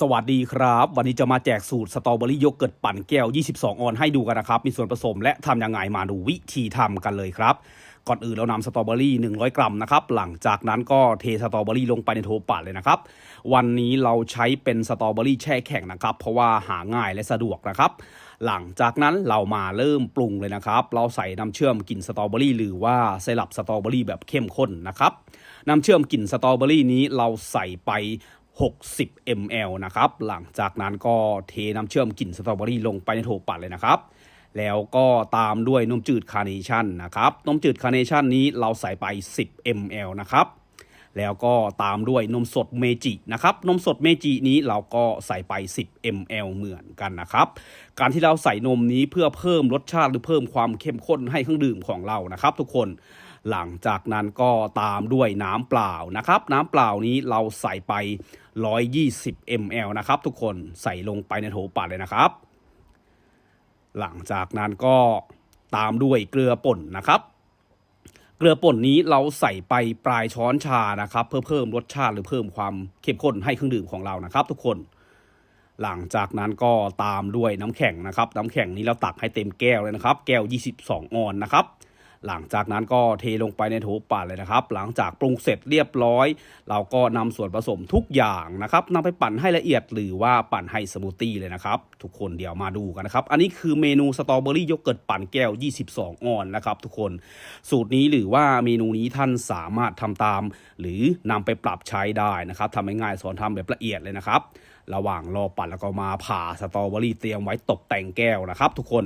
สวัสดีครับ วันนี้จะมาแจกสูตรสตรอเบอรี่โยเกิร์ตปั่นแก้ว 22 ออนให้ดูกันนะครับ มีส่วนผสมและทำยังไงมาดูวิธีทำกันเลยครับ ก่อนอื่นเรานำสตรอเบอรี่ 100 กรัมนะครับ หลังจากนั้นก็เทสตรอเบอรี่ลงไปในโถปั่นเลยนะครับ วันนี้เราใช้เป็นสตรอเบอรี่แช่แข็งนะครับ เพราะว่าหาง่ายและสะดวกนะครับ หลังจากนั้นเรามาเริ่มปรุงเลยนะครับ เราใส่น้ำเชื่อมกลิ่นสตรอเบอรี่หรือว่าไซรัปสตรอเบอรี่แบบเข้มข้นนะครับ น้ำเชื่อมกลิ่นสตรอเบอรี่นี้เราใส่ไป 60 ml นะครับ หลังจากนั้นก็เทน้ำเชื่อมกลิ่นสตรอเบอรี่ลงไปในโถปั่นเลยนะครับ แล้วก็ตามด้วยนมจืดคาร์เนชั่นนะครับ นมจืดคาร์เนชั่นนี้เราใส่ไป 10 ml นะครับ แล้วก็ตามด้วยนมสดเมจินะครับ นมสดเมจินี้เราก็ใส่ไป 10 ml เหมือนกันนะครับ การที่เราใส่นมนี้เพื่อเพิ่มรสชาติหรือเพิ่มความเข้มข้นให้เครื่องดื่มของเรานะครับ ทุกคน หลังจากนั้นก็ตามด้วยน้ำเปล่านะครับ น้ำเปล่านี้เราใส่ไป 120 ml นะครับ ทุกคนใส่ลงไปในโถปั่นเลยนะครับ หลังจากนั้นก็ตามด้วยเกลือป่นนะครับ เกลือป่นนี้เราใส่ไปปลายช้อนชานะครับ เพื่อเพิ่มรสชาติหรือเพิ่มความเข้มข้นให้เครื่องดื่มของเรานะครับ ทุกคน หลังจากนั้นก็ตามด้วยน้ำแข็งนะครับ น้ำแข็งนี้เราตักให้เต็มแก้วเลยนะครับ แก้ว 22 ออนนะครับ หลังจากนั้นก็เทลงไปในโถปั่นเลยนะครับ หลังจากปรุงเสร็จเรียบร้อย เราก็นำส่วนผสมทุกอย่างนะครับนำไปปั่นให้ละเอียดหรือว่าปั่นให้สมูทตี้เลยนะครับ ทุกคนเดี๋ยวมาดูกันนะครับ อันนี้คือเมนูสตรอเบอรี่โยเกิร์ตปั่นแก้ว 22 ออนนะครับทุกคนสูตรนี้หรือว่าเมนูนี้ท่านสามารถทำตาม หรือนำไปปรับใช้ได้นะครับทำง่ายๆสอนทำแบบละเอียดเลยนะครับ ระหว่างรอปั่นแล้วก็มาผ่าสตรอเบอรี่เตรียมไว้ตกแต่งแก้วนะครับ ทุกคน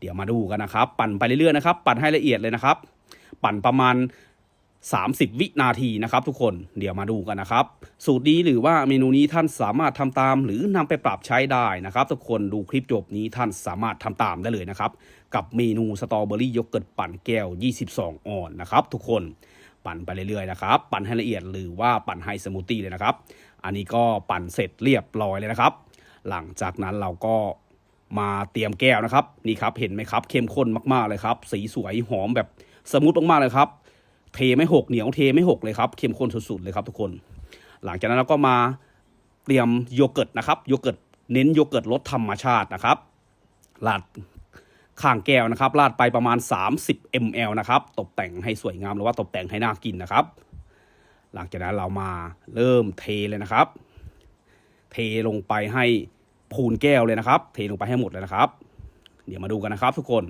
เดี๋ยวมาดูกันนะครับ ปั่นไปเรื่อยๆนะครับ ปั่นให้ละเอียดเลยนะครับ ปั่นประมาณ 30 วินาทีนะครับทุกคนเดี๋ยวมาดูกันนะครับ สูตรนี้หรือว่าเมนูนี้ท่านสามารถทำตาม หรือนำไปปรับใช้ได้นะครับ ทุกคนดูคลิปจบนี้ท่านสามารถทำตามได้เลยนะครับ กับเมนูสตรอเบอรี่โยเกิร์ตปั่นแก้ว 22 ออนนะครับ ทุกคนปั่นไปเรื่อยๆนะครับ ปั่นให้ละเอียดหรือว่าปั่นให้สมูทตี้เลยนะครับ อันนี้ก็ปั่นเสร็จเรียบร้อยเลยนะครับ หลังจากนั้นเราก็ มาเตรียมแก้วนะครับนี่ครับเห็นไหมครับเข้มข้นมากๆเลยครับ สีสวยหอมแบบสมูทมากๆเลยครับ เทไม่หกเหนียวเทไม่หกเลยครับเข้มข้นสุดๆเลยครับทุกคน หลังจากนั้นเราก็มาเตรียมโยเกิร์ตนะครับโยเกิร์ตเน้นโยเกิร์ตรสธรรมชาตินะครับราดข้างแก้วนะครับราดไปประมาณ 30 ml นะครับตกแต่งให้สวยงามหรือว่าตกแต่งให้น่ากินนะครับ หลังจากนั้นเรามาเริ่มเทเลยนะครับ เทลงไปให้ พูนแก้วเลยนะครับ เทลงไปให้หมดเลยนะครับ เดี๋ยวมาดูกันนะครับ ทุกคน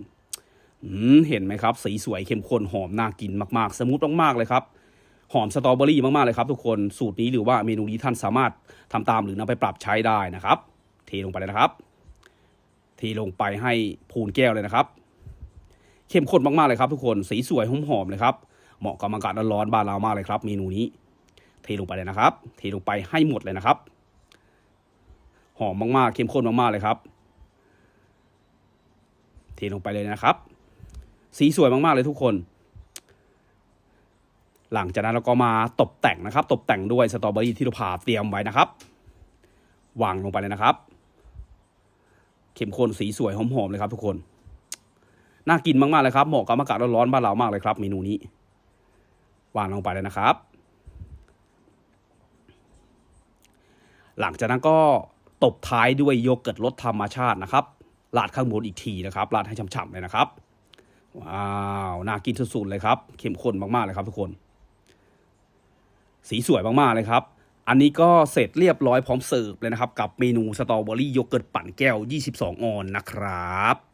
เห็นไหมครับ สีสวยเข้มข้นหอมน่ากินมากๆ สมูทมากๆเลยครับหอมสตรอเบอรี่มากๆเลยครับ ทุกคนสูตรนี้หรือว่าเมนูนี้ท่านสามารถทำตามหรือนำไปปรับใช้ได้นะครับ เทลงไปเลยนะครับเทลงไปให้พูนแก้วเลยนะครับ เข้มข้นมากๆเลยครับ ทุกคนสีสวยหอมๆเลยครับเหมาะกับอากาศร้อนๆบ้านเรามากเลยครับ เมนูนี้ เทลงไปเลยนะครับ เทลงไปให้หมดเลยนะครับ หอมมากๆเข้มข้นมากๆเลยครับเทลงไปเลยนะครับ สีสวยมากๆเลยทุกคน หลังจากนั้นเราก็มาตกแต่งนะครับ ตกแต่งด้วยสตรอเบอรี่ที่เราผ่าเตรียมไว้นะครับ วางลงไปเลยนะครับ เข้มข้นสีสวยหอมๆเลยครับทุกคนน่ากินมากๆเลยครับเหมาะกับอากาศร้อนๆบ้านเรามากเลยครับ เมนูนี้ วางลงไปเลยนะครับ หลังจากนั้นก็ ตบท้ายด้วยโยเกิร์ตรสธรรมชาตินะครับราดข้างบนอีกทีนะครับราดให้ฉ่ำๆเลยนะครับ ว้าวน่ากินสุดๆเลยครับ เข้มข้นมากๆเลยครับทุกคน สีสวยมากๆเลยครับ อันนี้ก็เสร็จเรียบร้อยพร้อมเสิร์ฟเลยนะครับ กับเมนูสตรอเบอรี่โยเกิร์ตปั่นแก้ว 22 ออนนะครับ